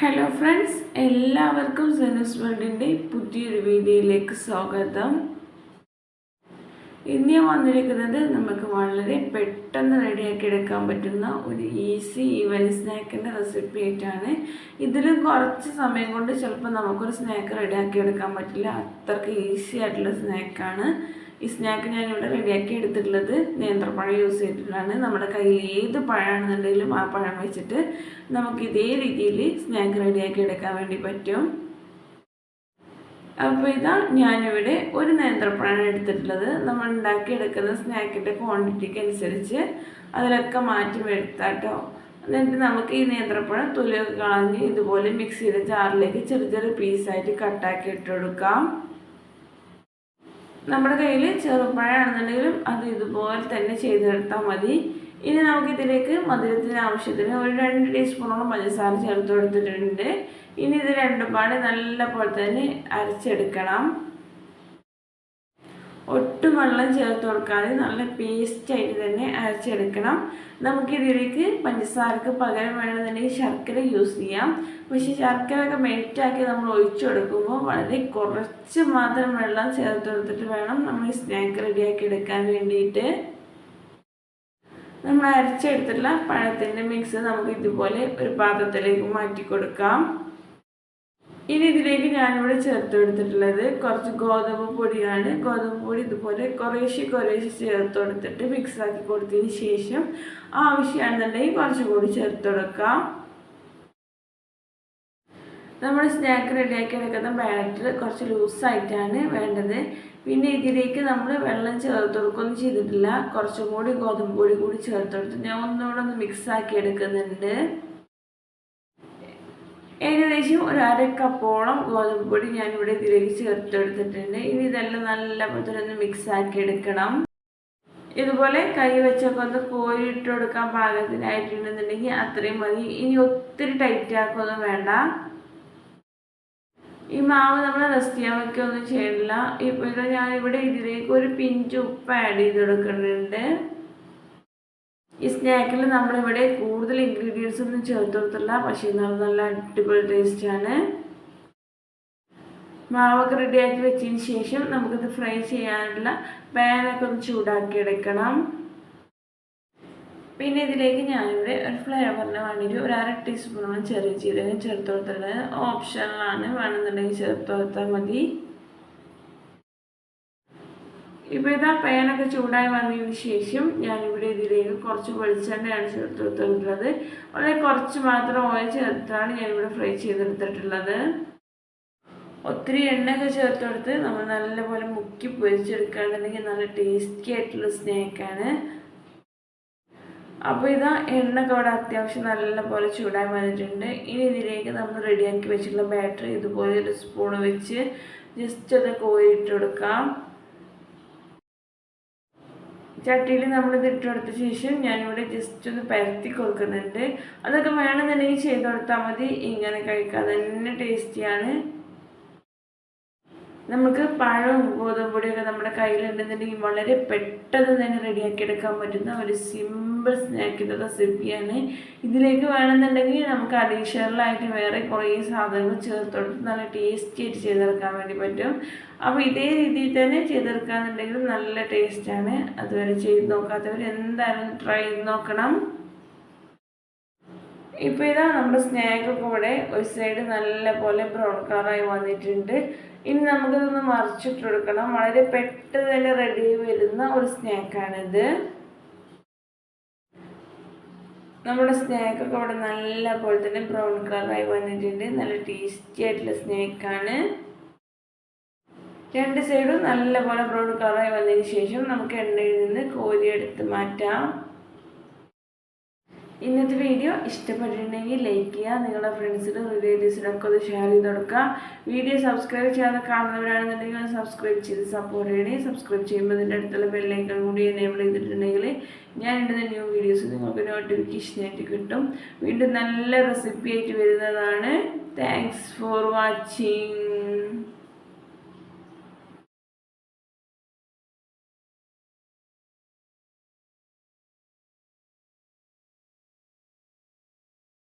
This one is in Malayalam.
ഹലോ ഫ്രണ്ട്സ് എല്ലാവർക്കും സെനസ് വേൾഡിന്റെ പുതിയൊരു വീഡിയോയിലേക്ക് സ്വാഗതം. ഇന്ന് ഞാൻ വന്നിരിക്കുന്നത് നമുക്ക് വളരെ പെട്ടെന്ന് റെഡിയാക്കി എടുക്കാൻ പറ്റുന്ന ഒരു ഈസി ഈവനിങ് സ്നാക്കിന്റെ റെസിപ്പി ആയിട്ടാണ്. ഇതിലും കുറച്ച് സമയം കൊണ്ട് ചിലപ്പോൾ നമുക്കൊരു സ്നാക്ക് റെഡിയാക്കി എടുക്കാൻ പറ്റില്ല. അത്രയ്ക്ക് ഈസി ആയിട്ടുള്ള സ്നാക്കാണ്. ഈ സ്നാക്ക് ഞാനിവിടെ റെഡിയാക്കി എടുത്തിട്ടുള്ളത് നേന്ത്രപ്പഴം യൂസ് ചെയ്തിട്ടുള്ളതാണ് നമ്മുടെ കയ്യിൽ ഏത് പഴമാണെന്നുണ്ടെങ്കിലും ആ പഴം വെച്ചിട്ട് നമുക്ക് ഇതേ രീതിയിൽ സ്നാക്ക് റെഡിയാക്കി എടുക്കാൻ വേണ്ടി പറ്റും. അപ്പോൾ ഇതാ ഞാനിവിടെ ഒരു നേന്ത്രപ്പഴമാണ് എടുത്തിട്ടുള്ളത്. നമ്മൾ ഉണ്ടാക്കിയെടുക്കുന്ന സ്നാക്കിന്റെ ക്വാണ്ടിറ്റിക്ക് അനുസരിച്ച് അതിലൊക്കെ മാറ്റി വരുത്താട്ടോ. എന്നിട്ട് നമുക്ക് ഈ നേന്ത്രപ്പഴം തൊലിയൊക്കെ കളഞ്ഞ് ഇതുപോലെ മിക്സിയുടെ ജാറിലേക്ക് ചെറിയ ചെറിയ പീസായിട്ട് കട്ടാക്കി ഇട്ട് നമ്മുടെ കയ്യിൽ ചെറുപ്പഴമാണെന്നുണ്ടെങ്കിലും അത് ഇതുപോലെ തന്നെ ചെയ്തെടുത്താൽ മതി. ഇനി നമുക്കിതിലേക്ക് മധുരത്തിന് ആവശ്യത്തിന് ഒരു രണ്ട് ടീസ്പൂണോളം പഞ്ചസാര ചേർത്ത് കൊടുത്തിട്ടുണ്ട്. ഇനി ഇത് രണ്ടും പാടെ നല്ല പോലെ തന്നെ അരച്ചെടുക്കണം. ഒട്ടും വെള്ളം ചേർത്ത് കൊടുക്കാതെ നല്ല പേസ്റ്റായിട്ട് തന്നെ അരച്ചെടുക്കണം. നമുക്കിതിലേക്ക് പഞ്ചസാരക്ക് പകരം വേണമെന്നുണ്ടെങ്കിൽ ശർക്കര യൂസ് ചെയ്യാം. പക്ഷെ ശർക്കരയൊക്കെ മെൽറ്റാക്കി നമ്മൾ ഒഴിച്ചു കൊടുക്കുമ്പോൾ വളരെ കുറച്ച് മാത്രം വെള്ളം ചേർത്ത് കൊടുത്തിട്ട് വേണം നമ്മൾ ഈ സ്നാക്ക് റെഡിയാക്കി എടുക്കാൻ വേണ്ടിയിട്ട്. നമ്മൾ അരച്ചെടുത്തിട്ടുള്ള പഴത്തിന്റെ മിക്സ് നമുക്ക് ഇതുപോലെ ഒരു പാത്രത്തിലേക്ക് മാറ്റി കൊടുക്കാം. ഇനി ഇതിലേക്ക് ഞാനിവിടെ ചേർത്ത് കൊടുത്തിട്ടുള്ളത് കുറച്ച് ഗോതമ്പ് പൊടിയാണ്. ഗോതമ്പ് പൊടി ഇതുപോലെ കുറേശ്ശെ കുറേശ്ശെ ചേർത്ത് കൊടുത്തിട്ട് മിക്സ് ആക്കി കൊടുത്തതിന് ശേഷം ആവശ്യമാണെന്നുണ്ടെങ്കിൽ കുറച്ചും കൂടി ചേർത്ത് കൊടുക്കാം നമ്മൾ സ്നാക്ക് റെഡിയാക്കി എടുക്കുന്ന ബാറ്റർ കുറച്ച് ലൂസായിട്ടാണ് വേണ്ടത്. പിന്നെ ഇതിലേക്ക് നമ്മൾ വെള്ളം ചേർത്ത് കൊടുക്കുകയൊന്നും ചെയ്തിട്ടില്ല. കുറച്ചും കൂടി ഗോതമ്പ് പൊടി കൂടി ചേർത്ത് കൊടുത്ത് ഞാൻ ഒന്നുകൂടെ ഒന്ന് മിക്സ് ആക്കി എടുക്കുന്നുണ്ട്. ഏകദേശം ഒരു അര കപ്പോളം ഗോതമ്പ് പൊടി ഇവിടെ ഇതിലേക്ക് ചേർത്തെടുത്തിട്ടുണ്ട്. ഇനി ഇതെല്ലാം നല്ല പോലെ ഒന്ന് മിക്സ് ആക്കി എടുക്കണം. ഇതുപോലെ കൈ വെച്ചൊക്കെ ഒന്ന് കോരിട്ട് കൊടുക്കാൻ പാകത്തിനായിട്ടുണ്ടെന്നുണ്ടെങ്കിൽ അത്രയും മതി. ഇനി ഒത്തിരി ടൈറ്റ് ആക്കൊന്നും വേണ്ട. ഈ മാവ് നമ്മൾ റെസ്റ്റ് ചെയ്യാൻ വയ്ക്കുകയൊന്നും ചെയ്യണില്ല. ഇപ്പോൾ ഞാനിവിടെ ഇതിലേക്ക് ഒരു പിഞ്ച് ഉപ്പ് ആഡ് ചെയ്ത് കൊടുക്കുന്നുണ്ട്. ഈ സ്നാക്കിൽ നമ്മളിവിടെ കൂടുതൽ ഇൻഗ്രീഡിയൻസ് ഒന്നും ചേർത്ത് കൊടുത്തില്ല പക്ഷേ നല്ല നല്ല അടിപൊളി ടേസ്റ്റാണ് മാവൊക്കെ റെഡിയാക്കി വെച്ചതിന് ശേഷം നമുക്കിത് ഫ്രൈ ചെയ്യാനുള്ള പാനൊക്കെ ഒന്ന് ചൂടാക്കി എടുക്കണം. പിന്നെ ഇതിലേക്ക് ഞാനിവിടെ ഒരു ഫ്ലേവറിന് വേണ്ടിയിട്ട് ഒരു അര ടീസ്പൂണോളം ചെറിയ ജീരകം ചേർത്ത് കൊടുത്തിട്ടുള്ളത്. ഓപ്ഷനിലാണ് വേണമെന്നുണ്ടെങ്കിൽ ചേർത്ത് കൊടുത്താൽ മതി. ഇപ്പോൾ ഇതാ പാനൊക്കെ ചൂടായി വന്നതിന് ശേഷം ഞാനിവിടെ ഇതിലേക്ക് കുറച്ച് വെളിച്ചെണ്ണയാണ് ചേർത്ത് കൊടുത്തിട്ടുള്ളത് വളരെ കുറച്ച് മാത്രം ഓയിൽ ചേർത്താണ് ഞാനിവിടെ ഫ്രൈ ചെയ്തെടുത്തിട്ടുള്ളത്. ഒത്തിരി എണ്ണയൊക്കെ ചേർത്ത് കൊടുത്ത് നമ്മൾ നല്ലപോലെ മുക്കി പൊരിച്ചെടുക്കുകയാണെന്നുണ്ടെങ്കിൽ നല്ല ടേസ്റ്റി ആയിട്ടുള്ള സ്നാക്കാണ് അപ്പോൾ ഇതാ എണ്ണയൊക്കെ അവിടെ അത്യാവശ്യം നല്ലപോലെ ചൂടായി വന്നിട്ടുണ്ട്. ഇനി ഇതിലേക്ക് നമ്മൾ റെഡിയാക്കി വെച്ചിട്ടുള്ള ബാറ്ററി ഇതുപോലെ ഒരു സ്പൂൺ വെച്ച് ജസ്റ്റ് അത് കോരിയിട്ട് കൊടുക്കാം. ചട്ടിയിൽ നമ്മൾ ഇത് ഇട്ട് കൊടുത്ത ശേഷം ഞാനിവിടെ ജസ്റ്റ് ഒന്ന് പരത്തി കൊടുക്കുന്നുണ്ട്. അതൊക്കെ വേണമെന്നുണ്ടെങ്കിൽ ചെയ്ത് കൊടുത്താൽ മതി. ഇങ്ങനെ കഴിക്കാൻ തന്നെ ടേസ്റ്റിയാണ് നമുക്ക് പഴവും ഗോതമ്പൊടിയൊക്കെ നമ്മുടെ കയ്യിലുണ്ടെന്നുണ്ടെങ്കിൽ വളരെ പെട്ടെന്ന് തന്നെ റെഡിയാക്കി എടുക്കാൻ പറ്റുന്ന ഒരു സിമ്പിൾ സ്നാക്കിന്റെ റെസിപ്പിയാണ് ഇതിലേക്ക് വേണമെന്നുണ്ടെങ്കിൽ നമുക്ക് അഡീഷണലായിട്ട് വേറെ കുറേ സാധനങ്ങൾ ചേർത്തോട്ട് നല്ല ടേസ്റ്റി ആയിട്ട് ചെയ്തെടുക്കാൻ വേണ്ടി പറ്റും. അപ്പോൾ ഇതേ രീതിയിൽ തന്നെ ചെയ്തെടുക്കാന്നുണ്ടെങ്കിൽ നല്ല ടേസ്റ്റാണ് അതുവരെ ചെയ്ത് നോക്കാത്തവർ എന്തായാലും ട്രൈ ചെയ്ത് നോക്കണം. ഇപ്പോൾ ഇതാ നമ്മുടെ സ്നാക്കൊക്കെ ഇവിടെ ഒരു സൈഡ് നല്ല പോലെ ബ്രൗൺ കളറായി വന്നിട്ടുണ്ട്. ഇനി നമുക്കിതൊന്ന് മറിച്ചിട്ട് കൊടുക്കണം വളരെ പെട്ടെന്ന് തന്നെ റെഡി വരുന്ന ഒരു സ്നാക്കാണിത് നമ്മുടെ സ്നാക്കൊക്കെ ഇവിടെ നല്ല പോലെ തന്നെ ബ്രൗൺ കളറായി വന്നിട്ടുണ്ട്. നല്ല ടേസ്റ്റി ആയിട്ടുള്ള സ്നാക്കാണ്. രണ്ട് സൈഡും നല്ല പോലെ ബ്രൗൺ കളറായി വന്നതിന് ശേഷം നമുക്ക് എണ്ണയിൽ നിന്ന് കോരി എടുത്ത് മാറ്റാം. ഇന്നത്തെ വീഡിയോ ഇഷ്ടപ്പെട്ടിട്ടുണ്ടെങ്കിൽ ലൈക്ക് ചെയ്യുക നിങ്ങളുടെ ഫ്രണ്ട്സിനും റിലേറ്റീവ്സിനൊക്കെ ഒന്ന് ഷെയർ ചെയ്ത് കൊടുക്കുക. വീഡിയോ സബ്സ്ക്രൈബ് ചെയ്യാതെ കാണുന്നവരാണെന്നുണ്ടെങ്കിൽ സബ്സ്ക്രൈബ് ചെയ്ത് സപ്പോർട്ട് ചെയ്യണേ. സബ്സ്ക്രൈബ് ചെയ്യുമ്പോൾ ഇതിന്റെ അടുത്തുള്ള ബെല്ലൈക്കൺ കൂടി എനേബിൾ ചെയ്തിട്ടുണ്ടെങ്കിൽ ഞാൻ ഇടുന്ന ന്യൂ വീഡിയോസ് നിങ്ങൾക്ക് നോട്ടിഫിക്കേഷൻ ആയിട്ട് കിട്ടും. വീണ്ടും നല്ല റെസിപ്പി ആയിട്ട് വരുന്നതാണ്. Thanks for watching